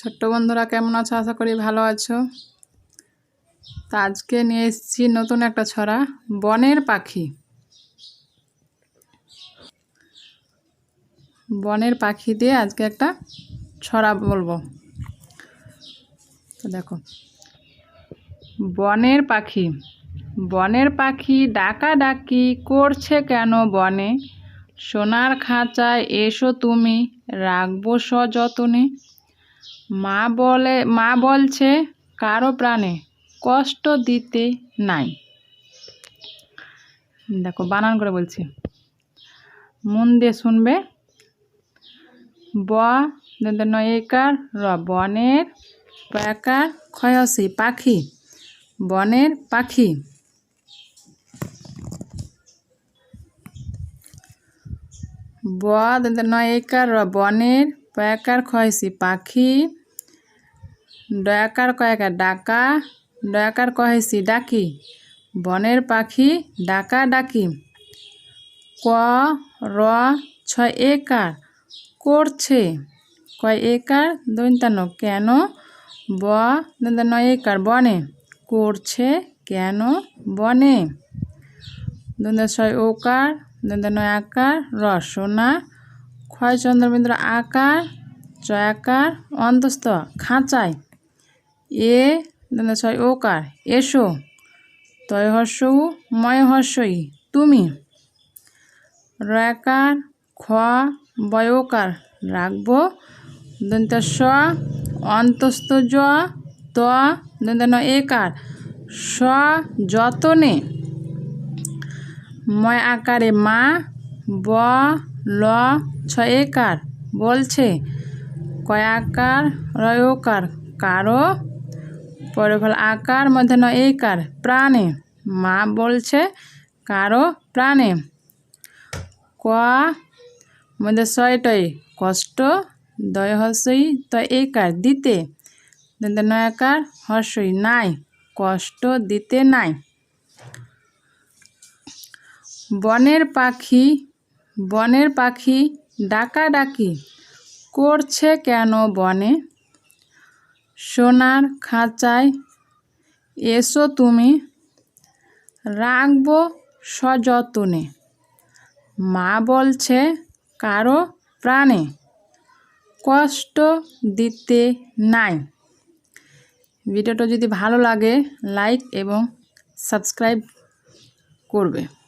ছোট্ট বন্ধুরা কেমন আছো? আশা করি ভালো আছো। তা আজকে নিয়ে এসেছি নতুন একটা ছড়া, বনের পাখি। বনের পাখি দিয়ে আজকে একটা ছড়া বলব। তো দেখো, বনের পাখি বনের পাখি ডাকা ডাকি করছে কেন বনে? সোনার খাঁচায় এসো তুমি, রাখব সযতনে। মা বলে, মা বলছে, কারও প্রাণে কষ্ট দিতে নাই। দেখো, বানান করে বলছি। মন দিয়ে শুনবে। ব র, বনের প্যাকার ক্ষয়সী পাখি, বনের পাখি। ব নয়কার র, বনের প্যাকার ক্ষয়সী পাখি, ডয়াকার কয়াকার ডাকা, ডয়াকার কহেসি ডাকি, বনের পাখি ডাকা ডাকি। ক, র, ছয় একার, করছে, কয় একার দৈন্তানো কেন, ব নয় একার, বনে, করছে কেন, বনে। দন্তা ছয় ওকার দন্তা নয় আকার, র, সোনা ক্ষয় চন্দ্রবিন্দ্র আকার চয়াকার অন্তস্থ, খাঁচায়। এ ছয়, ওকার। এসো তয় হর্ষৌ ময় হর্ষই তুমি। রয়াকার, খ, বয়কার, রাখব। দন্ত স, অন্তস্থ, জ, ত দন্ত ন, একার। স, যতনে। ময় আকারে মা, ব ল ছ একার বলছে, কয়াকার, রয়কার, কারও পরে ফল আকার মধ্যে ন একার প্রাণে। মা বলছে, কারও, প্রাণে। ক মধ্যে ছয়টাই কষ্ট দয় হর্ষই তো একার, দিতে। নয়াকার হসই নাই, কষ্ট দিতে নাই। বনের পাখি বনের পাখি ডাকা ডাকি করছে কেন বনে? সোনার খাঁচায় এসো তুমি, রাখব সযতনে। মা বলছে, কারও প্রাণে কষ্ট দিতে নাই। ভিডিওটা যদি ভালো লাগে, লাইক এবং সাবস্ক্রাইব করবে।